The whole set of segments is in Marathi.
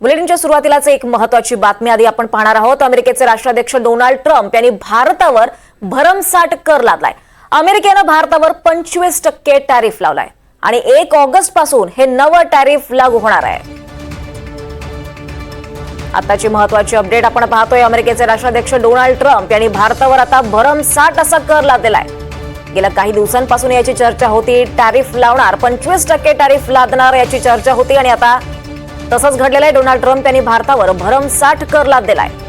बुलेटिनच्या सुरुवातीलाच एक महत्वाची बातमी आधी आपण पाहणार आहोत. अमेरिकेचे राष्ट्राध्यक्ष डोनाल्ड ट्रम्प यांनी भारतावर भरमसाठ कर लादलाय. अमेरिकेनं भारतावर पंचवीस टक्के टॅरिफ लावलाय. आणि एक ऑगस्टपासून हे नवं टॅरिफ लागू होणार आहे. आताची महत्वाची अपडेट आपण पाहतोय. अमेरिकेचे राष्ट्राध्यक्ष डोनाल्ड ट्रम्प यांनी भारतावर आता भरमसाठ असा कर लादलेला आहे. गेल्या काही दिवसांपासून याची चर्चा होती टॅरिफ लावणार पंचवीस टक्के टॅरिफ लादणार याची चर्चा होती आणि आता तसंच घडलेलं आहे डोनाल्ड ट्रम्प यांनी भारतावर भरमसाठ कर लादलेला आहे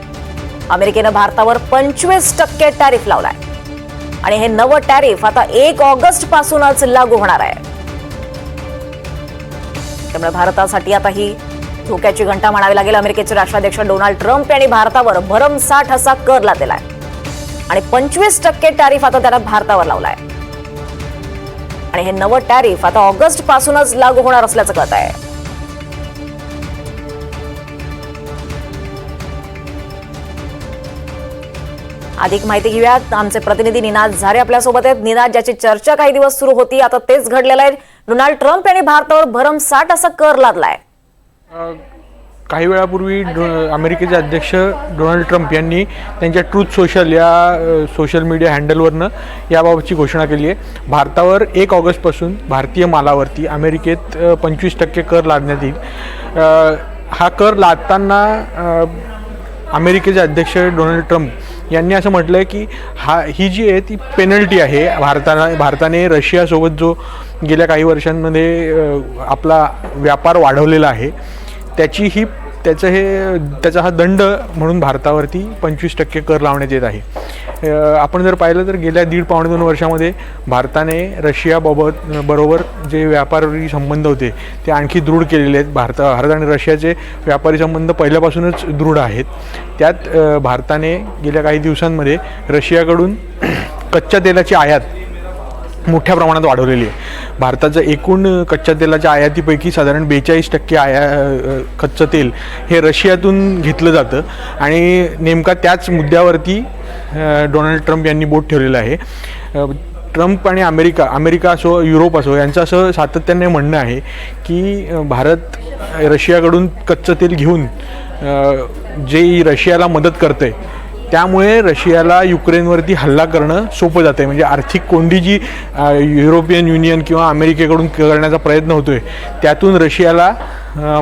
अमेरिकेनं भारतावर पंचवीस टक्के टॅरिफ लावलाय. आणि हे नवं टॅरिफ आता एक ऑगस्ट पासूनच लागू होणार आहे. त्यामुळे भारतासाठी आता ही धोक्याची घंटा म्हणावी लागेल. अमेरिकेचे राष्ट्राध्यक्ष डोनाल्ड ट्रम्प यांनी भारतावर भरमसाठ असा कर लादलेला आहे आणि पंचवीस टक्के टॅरिफ आता त्याला भारतावर लावलाय. आणि हे नवं टॅरिफ आता ऑगस्ट पासूनच लागू होणार असल्याचं कळत आहे. अधिक माहिती घेऊयात. आमचे प्रतिनिधी निनाद झारे आपल्यासोबत आहेत. निनाद ज्याची चर्चा काही दिवस सुरू होती आता तेच घडलेलं आहे. डोनाल्ड ट्रम्प यांनी भारतावर भरमसाठ असा कर लादलाय. काही वेळापूर्वी डो अमेरिकेचे अध्यक्ष डोनाल्ड ट्रम्प यांनी त्यांच्या ट्रूथ सोशल या सोशल मीडिया हँडलवरनं याबाबतची घोषणा केली आहे. भारतावर एक ऑगस्टपासून भारतीय मालावरती अमेरिकेत पंचवीस टक्के कर लादण्यात येईल. हा कर लादताना अमेरिकेचे अध्यक्ष डोनाल्ड ट्रम्प यांनी असं म्हटलं आहे की हा ही जी आहे ती पेनल्टी आहे. भारताला भारताने रशियासोबत जो गेल्या काही वर्षांमध्ये आपला व्यापार वाढवलेला आहे त्याची ही त्याचं हे त्याचा हा दंड म्हणून भारतावरती पंचवीस टक्के कर लावण्यात येत आहे. आपण जर पाहिलं तर गेल्या दीड पावणे दोन वर्षामध्ये भारताने रशियाबाबत बरोबर जे व्यापारी संबंध होते ते आणखी दृढ केलेले आहेत. भारत भारत आणि रशियाचे व्यापारी संबंध पहिल्यापासूनच दृढ आहेत. त्यात भारताने गेल्या काही दिवसांमध्ये रशियाकडून कच्च्या तेलाची आयात मोठ्या प्रमाणात वाढवलेली आहे. भारताचं एकूण कच्च्या तेलाच्या आयातीपैकी साधारण बेचाळीस टक्के आया कच्चं तेल हे रशियातून घेतलं जातं. आणि नेमका त्याच मुद्द्यावरती डोनाल्ड ट्रम्प यांनी बोट ठेवलेलं आहे. ट्रम्प आणि अमेरिका अमेरिका असो युरोप असो यांचं असं सातत्याने म्हणणं आहे की भारत रशियाकडून कच्चं तेल घेऊन जे रशियाला मदत करतं आहे त्यामुळे रशियाला युक्रेनवरती हल्ला करणं सोपं जातं आहे म्हणजे आर्थिक कोंडी जी युरोपियन युनियन किंवा अमेरिकेकडून करण्याचा प्रयत्न होतो आहे त्यातून रशियाला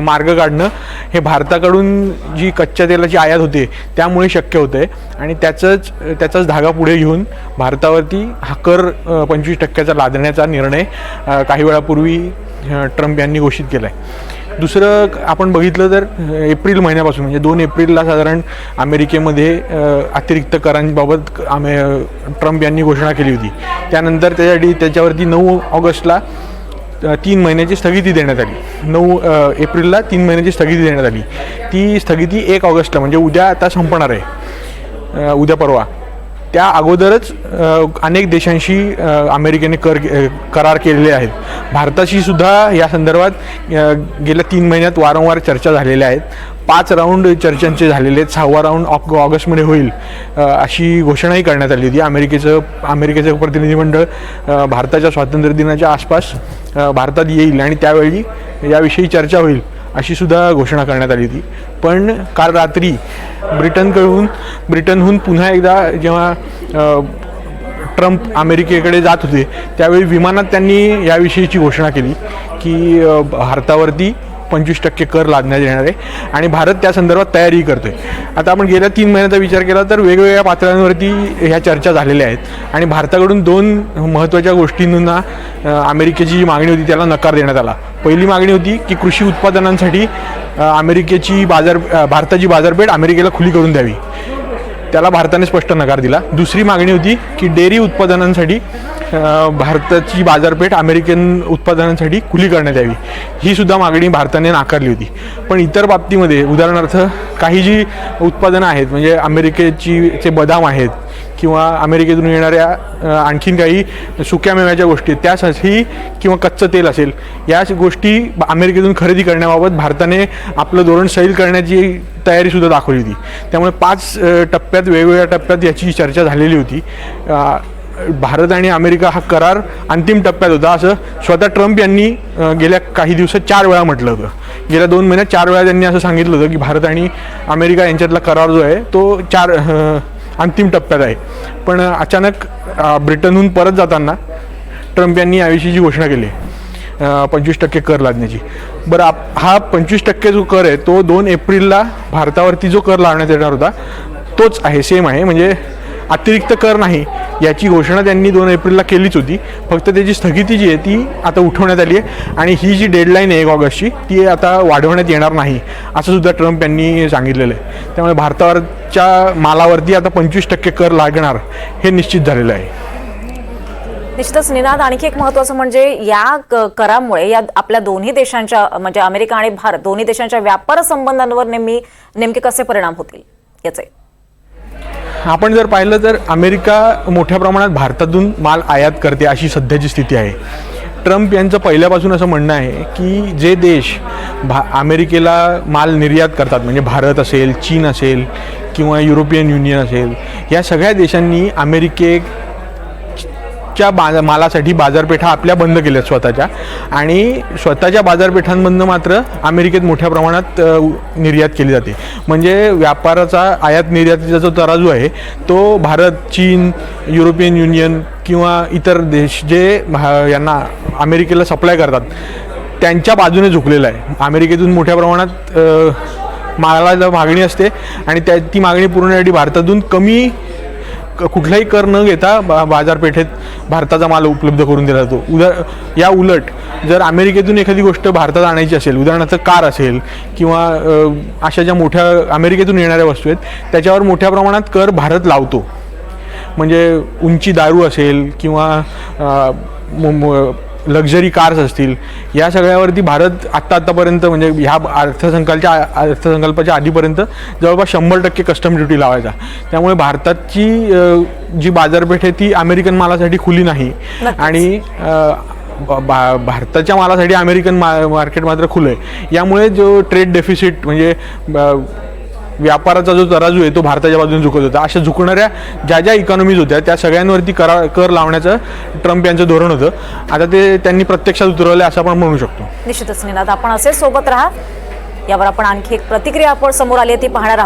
मार्ग काढणं हे भारताकडून जी कच्च्या तेलाची आयात होते त्यामुळे शक्य होतं आहे आणि त्याचंच त्याचाच धागा पुढे घेऊन भारतावरती हा कर पंचवीस टक्क्याचा लादण्याचा निर्णय काही वेळापूर्वी ट्रम्प यांनी घोषित केला आहे दुसरं आपण बघितलं तर एप्रिल महिन्यापासून म्हणजे दोन एप्रिलला साधारण अमेरिकेमध्ये अतिरिक्त करांबाबत आमे ट्रम्प यांनी घोषणा केली होती. त्यानंतर त्याच्यासाठी त्याच्यावरती नऊ ऑगस्टला तीन महिन्याची स्थगिती देण्यात आली. नऊ एप्रिलला तीन महिन्याची स्थगिती देण्यात आली. ती स्थगिती एक ऑगस्टला म्हणजे उद्या आता संपणार आहे. उद्या परवा. त्या अगोदरच अनेक देशांशी अमेरिकेने कर करार केलेले आहेत. भारताशी सुद्धा या संदर्भात गेल्या तीन महिन्यात वारंवार चर्चा झालेल्या आहेत. पाच राऊंड चर्चांचे झालेले आहेत. सहावा राऊंड ऑग ऑगस्टमध्ये होईल अशी घोषणाही करण्यात आली होती. अमेरिकेचं अमेरिकेचं प्रतिनिधिमंडळ भारताच्या स्वातंत्र्य दिनाच्या आसपास भारतात येईल आणि त्यावेळी याविषयी चर्चा होईल. अशी सुद्धा घोषणा करण्यात आली होती. पण काल रात्री ब्रिटनकडून ब्रिटनहून पुन्हा एकदा जेव्हा ट्रम्प अमेरिकेकडे जात होते त्यावेळी विमानात त्यांनी याविषयीची घोषणा केली की भारतावरती पंचवीस टक्के कर लादण्यात येणार आहे. आणि भारत त्या संदर्भात तयारी करतोय. आता आपण गेल्या तीन महिन्याचा विचार केला तर वेगवेगळ्या पातळ्यांवरती ह्या चर्चा झालेल्या आहेत. आणि भारताकडून दोन महत्त्वाच्या गोष्टींना अमेरिकेची जी मागणी होती त्याला नकार देण्यात आला. पहिली मागणी होती की कृषी उत्पादनांसाठी अमेरिकेची बाजार भारताची बाजारपेठ अमेरिकेला खुली करून द्यावी. त्याला भारताने स्पष्ट नकार दिला. दुसरी मागणी होती की डेअरी उत्पादनांसाठी भारताची बाजारपेठ अमेरिकन उत्पादनांसाठी खुली करण्यात यावी. ही सुद्धा मागणी भारताने नाकारली होती. पण इतर बाबतीमध्ये उदाहरणार्थ काही जी उत्पादनं आहेत म्हणजे अमेरिकेची जे बदाम आहेत किंवा अमेरिकेतून येणाऱ्या आणखीन काही सुक्या मेव्याच्या गोष्टी त्यासाठी किंवा कच्चं तेल असेल या गोष्टी अमेरिकेतून खरेदी करण्याबाबत भारताने आपलं धोरण सैल करण्याची तयारीसुद्धा दाखवली होती. त्यामुळे पाच टप्प्यात वेगवेगळ्या टप्प्यात याची चर्चा झालेली होती. भारत आणि अमेरिका हा करार अंतिम टप्प्यात होता. असं स्वतः ट्रम्प यांनी गेल्या काही दिवसात चार वेळा म्हटलं होतं. गेल्या दोन महिन्यात चार वेळा त्यांनी असं सांगितलं होतं की भारत आणि अमेरिका यांच्यातला करार जो आहे तो चार अंतिम टप्प्यात आहे. पण अचानक ब्रिटनहून परत जाताना ट्रम्प यांनी याविषयीची घोषणा केली पंचवीस टक्के कर लादण्याची. बरं आप हा पंचवीस टक्के जो कर आहे तो दोन एप्रिलला भारतावरती जो कर लावण्यात येणार होता तोच आहे सेम आहे. म्हणजे अतिरिक्त कर नाही याची घोषणा त्यांनी दोन एप्रिलला केलीच होती. फक्त त्याची स्थगिती जी आहे ती आता उठवण्यात आली आहे आणि ही जी डेडलाईन आहे एक ऑगस्टची ती आता वाढवण्यात येणार नाही असं सुद्धा ट्रम्प यांनी सांगितलेलं आहे. त्यामुळे भारतावरच्या मालावरती आता पंचवीस टक्के कर लागणार हे निश्चित झालेलं आहे. निश्चितच निनाद आणखी एक महत्वाचं म्हणजे या करामुळे या आपल्या दोन्ही देशांच्या म्हणजे अमेरिका आणि भारत दोन्ही देशांच्या व्यापार संबंधांवर नेहमी नेमके कसे परिणाम होतील? याचे. आपण जर पाहिलं तर अमेरिका मोठ्या प्रमाणात भारतातून माल आयात करते अशी सध्याची स्थिती आहे. ट्रम्प यांचं पहिल्यापासून असं म्हणणं आहे की जे देश भा अमेरिकेला माल निर्यात करतात म्हणजे भारत असेल चीन असेल किंवा युरोपियन युनियन असेल या सगळ्या देशांनी अमेरिके च्या बा मालासाठी बाजारपेठा आपल्या बंद केल्या स्वतःच्या. आणि स्वतःच्या बाजारपेठांमधनं मात्र अमेरिकेत मोठ्या प्रमाणात निर्यात केली जाते. म्हणजे व्यापाराचा आयात निर्यातीचा जो तराजू आहे तो भारत चीन युरोपियन युनियन किंवा इतर देश जे भा- यांना अमेरिकेला सप्लाय करतात त्यांच्या बाजूने झुकलेला आहे. अमेरिकेतून मोठ्या प्रमाणात मालाला मागणी असते आणि त्या ती मागणी पुरवण्यासाठी भारतातून कमी कुठलाही कर न घेता बा बाजारपेठेत भारताचा माल उपलब्ध करून दिला जातो. उदा या उलट जर अमेरिकेतून एखादी गोष्ट भारतात आणायची असेल उदाहरणार्थ कार असेल किंवा अशा ज्या मोठ्या अमेरिकेतून येणाऱ्या वस्तू आहेत त्याच्यावर मोठ्या प्रमाणात कर भारत लावतो. म्हणजे उंची दारू असेल किंवा लक्झरी कार्स असतील. या सगळ्यावरती भारत आत्ता आत्तापर्यंत म्हणजे ह्या अर्थसंकल्पाच्या अर्थसंकल्पाच्या आधीपर्यंत जवळपास शंभर टक्के कस्टम ड्युटी लावायचा. त्यामुळे भारताची जी बाजारपेठ आहे ती अमेरिकन मालासाठी खुली नाही. आणि भा- भारताच्या मालासाठी अमेरिकन मा मार्केट मात्र खुलं आहे यामुळे जो ट्रेड डेफिसिट म्हणजे व्यापाराचा जो तराजू आहे तो भारताच्या बाजूने झुकत होता. अशा झुकणाऱ्या ज्या ज्या इकॉनॉमीज होत्या त्या सगळ्यांवरती करा कर लावण्याचं ट्रम्प यांचं धोरण होतं. आता ते त्यांनी प्रत्यक्षात उतरवलं असं आपण म्हणू शकतो. निश्चितच निनाद आपण असेच सोबत राहा. यावर आपण आणखी एक प्रतिक्रिया आपण समोर आली ती पाहणार आहोत.